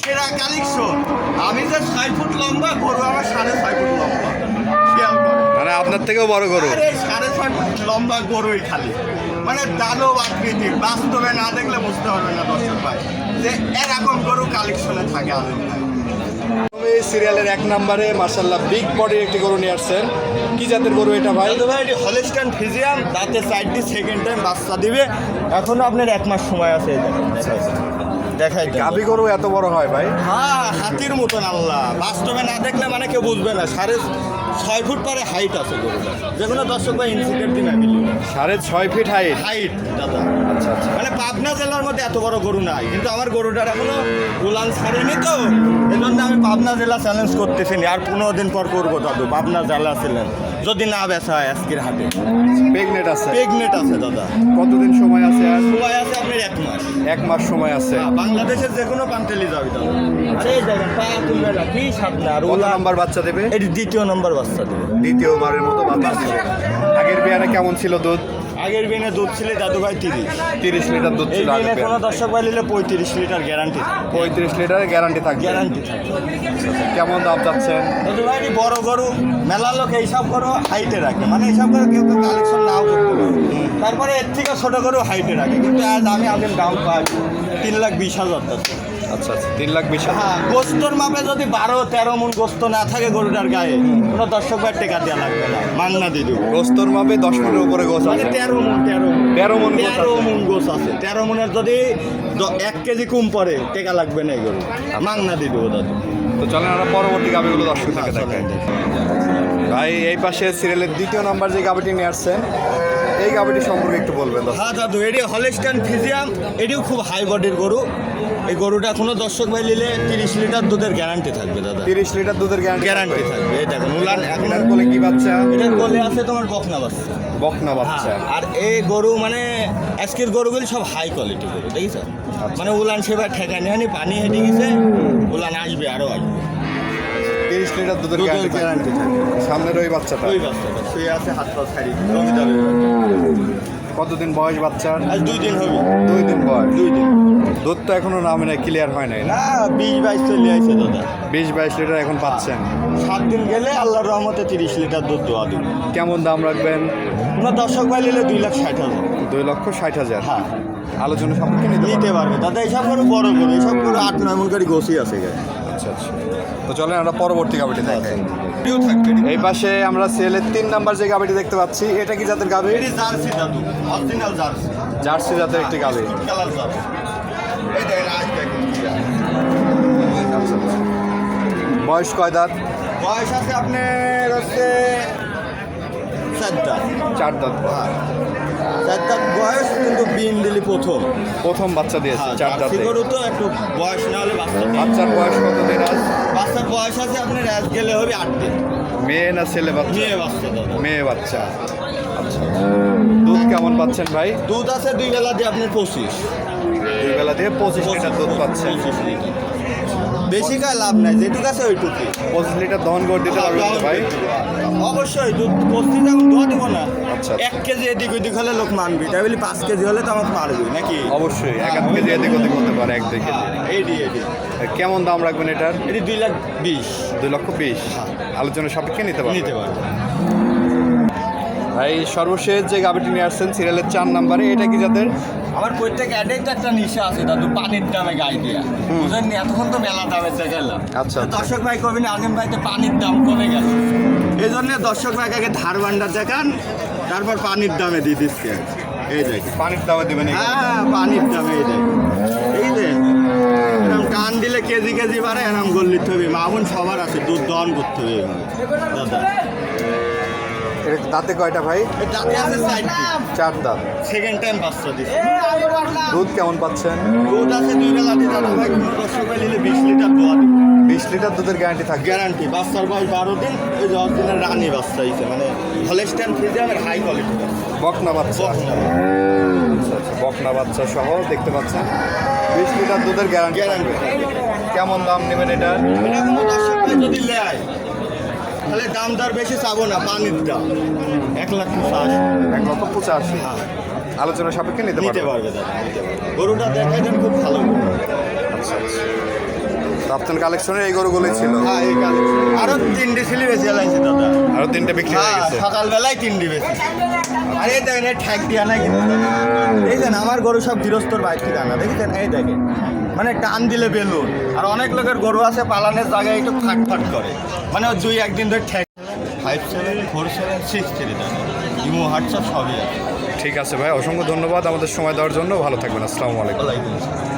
সেরা কালেকশন। আমি যে ছয় ফুট লম্বা গরু আমার সাড়ে ছয় ফুট লম্বা। মানে আপনার থেকেও বড় গরু। সাড়ে ছয় ফুট লম্বা গরুই খালি। মানে দানব আকৃতির বাস্তবে না দেখলে বুঝতে পারবে না দর্শক ভাই যে এরকম গরু কালেকশনে থাকে আলম। ভাই সিরিয়ালের এক নম্বরে মার্শাল্লাহ বিগ বডির একটি গরু নিয়ে আসছেন। কি জাতের গরু এটা ভাই? ভাই এটি হলিস্টান ফিজিয়াম তাতে চারটি সেকেন্ড টাইম বাচ্চা দিবে। এখনও আপনার এক মাস সময় আছে। এই দেখেন, দেখাই দেন। গরু এত বড় হয় ভাই? হ্যাঁ হাতির মতন আল্লাহ। বাস্তবে না দেখলে মানে কেউ বুঝবে না। সাড়ে ছয় ফুট পরে হাইট আছে গরুটা যে কোনো দর্শক বা ইনসিডেন্ট দিন আমি সাড়ে ছয় ফিট হাইট হাইট দাদা। আচ্ছা আচ্ছা। মানে পাবনা জেলার মধ্যে এত বড় গরু নাই। কিন্তু আমার গরুটার এখনও উলান ছাড়েনি তো। এই জন্য আমি পাবনা জেলা চ্যালেঞ্জ করতেছি না। আর পনেরো দিন পর করব দাদু। পাবনা জেলা ছিলেন যদি না বেচা হয় আজকের হাটে। প্রেগনেট আছে। প্রেগনেট আছে দাদা। কতদিন সময় আছে আর? সময় আছে আপনার এক মাস। এক মাস সময় আছে। হ্যাঁ, বাংলাদেশের যে কোনো পান্টেলি যাবে দাদা। আরে দেখেন পা তুলবে না কি সাত না আর ওলা নাম্বার বাচ্চা দেবে? এটি দ্বিতীয় নাম্বার বাচ্চা দেবে। দ্বিতীয়বারের মতো বাচ্চা দেবে আগের বিয়ারে কেমন ছিল দুধ? আগের বিনে দুধ ছিল দাদু ভাই তিরিশ। তিরিশ লিটার দুধ ছিল আগের কোনো দর্শক ভাই নিলে পঁয়ত্রিশ লিটার গ্যারান্টি পঁয়ত্রিশ লিটারের গ্যারান্টি থাকবে। গ্যারান্টি থাকে কেমন দাম চাচ্ছেন? দাদু ভাই বড় গরু মেলা লোক এইসব গরু হাইটে রাখে। মানে এইসব গরু কেউ কেউ কালেকশন নাও করতে পারে। তারপরে এর থেকে ছোটো গরু হাইটে রাখে। কিন্তু আজ আমি আগে দাম পাই তিন লাখ বিশ হাজার আচ্ছা আচ্ছা তিন লাখ বিশ হ্যাঁ গোস্তর মাপে যদি বারো তেরো মন গোস্ত না থাকে গরুটার গায়ে কোনো দর্শক ভাই টেকা দেওয়া লাগবে না মান্না দিয়ে দেবো। গোস্তর মাপে দশ মিনিটের উপরে গোছ মানে আছে। তেরো মন তেরো তেরো মন তেরো। মন গোস আছে। তেরো মনের যদি এক কেজি কম পড়ে টেকা লাগবে না এই গরু। মাংনা দিয়ে দেবো দাদু। তো চলেন আমরা পরবর্তী গাবিগুলো দর্শক থেকে ভাই এই পাশে সিরিয়ালের দ্বিতীয় নাম্বার যে গাবিটি নিয়ে আসছেন এই গাবিটি সম্পর্কে একটু বলবেন। হ্যাঁ দাদু এটি হলেস্টান ফিজিয়াম এটিও খুব হাই বডির গরু। এই গরুটা কোনো দর্শক ভাই নিলে তিরিশ লিটার দুধের গ্যারান্টি থাকবে দাদা। তিরিশ লিটার দুধের গ্যারান্টি গ্যারান্টি থাকবে। এই দেখুন উলান এখন আপনার কোলে কি বাচ্চা? এটার কোলে আছে তোমার বকনা বাচ্চা। বকনা বাচ্চা। হ্যাঁ, আর এই গরু মানে আজকের গরুগুলি সব হাই কোয়ালিটি গরু দেখিস মানে উলান সেবার ঠেকা নেহানি পানি হেঁটে গেছে উলান আসবে আরও আসবে তিরিশ লিটার দুধের গ্যারান্টি সামনের ওই বাচ্চাটা। ওই বাচ্চাটা শুয়ে আছে হাত পা ছাড়ি জমি যাবে কতদিন বয়স বাচ্চার? আজ দুই দিন হবে। দুই দিন বয়স। দুই দিন। দুধ তো এখনও নামে না ক্লিয়ার হয় নাই না? না বিশ বাইশ চলে আসছে দাদা বিশ বাইশ লিটার এখন পাচ্ছেন। সাত দিন গেলে আল্লাহর রহমতে তিরিশ লিটার দুধ দোয়া দেবে কেমন দাম রাখবেন? আপনার দর্শক ভাই নিলে দুই লাখ ষাট হাজার। দুই লক্ষ ষাট হাজার? হ্যাঁ। আলোচনা সাপেক্ষে নিতে নিতে পারবে। দাদা এইসব করে বড় করে এইসব করে আট নয় মন করে গোসি আছে। গায়ে আচ্ছা আচ্ছা। তো চলেন আমরা পরবর্তী গাবিটি দেখাই এই পাশে আমরা সেলের তিন নাম্বার যে গাবিটি দেখতে পাচ্ছি এটা কি জাতের গাবি? জার্সি দাদু অরিজিনাল জার্সি। জার্সি জাতের একটি গাবি। বয়স কয় দাঁত? বয়স আছে আপনার হচ্ছে চার দাঁত। চারটা বয়স কিন্তু বিন দিলি প্রথম। প্রথম বাচ্চা দিয়েছে হ্যাঁ চার জার্সি গরু তো একটু বয়স না হলে বাচ্চা বাচ্চার বয়স কত দিন আজ বাচ্চার বয়স আছে আপনার আজ গেলে হবে আট দিন। মেয়ে না ছেলে বাচ্চা? মেয়ে বাচ্চা মেয়ে বাচ্চা। আচ্ছা। দুধ কেমন পাচ্ছেন ভাই? দুধ আছে দুই বেলা দিয়ে আপনার পঁচিশ। দুই বেলা দিয়ে পঁচিশ লিটার দুধ পাচ্ছেন। বেশি কায় লাভ নাই যেটুকু আছে ওইটুকু পঁচিশ লিটার দহন করে দিতে পারবেন তো ভাই? অবশ্যই দুধ পঁচিশ এখন ধোয়া দেবো না। আচ্ছা। এক কেজি এদিক ওদিক হলে লোক মানবি। তাই বলি পাঁচ কেজি হলে তো আমাকে মারবি নাকি? অবশ্যই এক আধ কেজি এদিক ওদিক হতে পারে এক দুই কেজি। এইডি এইডি কেমন দাম রাখবেন এটার? এটি দুই লাখ বিশ। দুই লক্ষ বিশ। আলোচনা সাপেক্ষে নিতে পারবেন। নিতে পারব। ভাই সর্বশেষ যে গাবিটি নিয়ে আসছেন সিরিয়ালের চার নাম্বারে এটা কি যাদের আমার প্রত্যেক অ্যাডেই তো একটা নিশা আছে দাদু পানির দামে গাই দিয়া। বুঝলেন? এতক্ষণ তো মেলা দামের দেখালাম আচ্ছা, আচ্ছা। দর্শক ভাই কবি না আজিম ভাই তো পানির দাম কমে গেছে। এই জন্য দর্শক ভাইকে আগে ধার ভান্ডার দেখান তারপর পানির দামে দিয়ে দিচ্ছে। এই দেখে পানির দামে দেবেন হ্যাঁ পানির দামে এই দেখে এই যে। এরকম টান দিলে কেজি কেজি বাড়ে এরকম গল্লিতে হবে মামুন সবার আছে দুধ দহন করতে হবে। দাদা। দাঁতে কয়টা ভাই? দাঁতে আছে চার দাঁত। সেকেন্ড টাইম বাচ্চা দিচ্ছে দুধ কেমন পাচ্ছেন? দুধ আছে দুই বেলা দাদা ভাই কোনো দর্শক নিলে বিশ লিটার দোয়া বিশ লিটার দুধের গ্যারান্টি থাকবে গ্যারান্টি বাচ্চার বয়স বারো দিন ওই দশ দিনের রানি বাচ্চা হয়েছে মানে হলেস্টান ফিজিয়ামের হাই কোয়ালিটি বকনা বাচ্চা। আচ্ছা আচ্ছা বকনা বাচ্চা সহ দেখতে পাচ্ছেন। বিশ লিটার দুধের গ্যারান্টি গ্যারান্টি কেমন দাম নেবেন এটা? যদি নেয় তাহলে দাম দর বেশি চাবো না পানির দাম। এক লাখ পঁচাশি। এক লক্ষ পঁচাশি। আলোচনা সাপেক্ষে নিতে নিতে পারবে। দাদা গরুটা দেখাই দেন খুব ভালো। আচ্ছা আচ্ছা। আপনার কালেকশনের এই গরুগুলোই ছিল। হ্যাঁ এই কালেকশন আরও তিনটে ছিলি বেশি এলাইছি দাদা। আরও তিনটে বিক্রি হয়ে হ্যাঁ গেছে। সকালবেলায় তিনটি বেশি। আর এই দেখেন ঠ্যাক দিয়া নাই কিন্তু দেখছেন আমার গরু সব গৃহস্থর বাইর থেকে আনা। দেখেছেন? এই দেখেন। মানে টান দিলে বেলুন। আর অনেক লোকের গরু আছে পালানের জায়গায় একটু ফাঁক ফাট করে। মানে দুই একদিন ধরে ঠেক five seven four seven six three imo WhatsApp সবই আছে। ঠিক আছে ভাই অসংখ্য ধন্যবাদ আমাদের সময় দেওয়ার জন্য। ভালো থাকবেন আসসালামু আলাইকুম। ওয়ালাইকুম আসসালাম।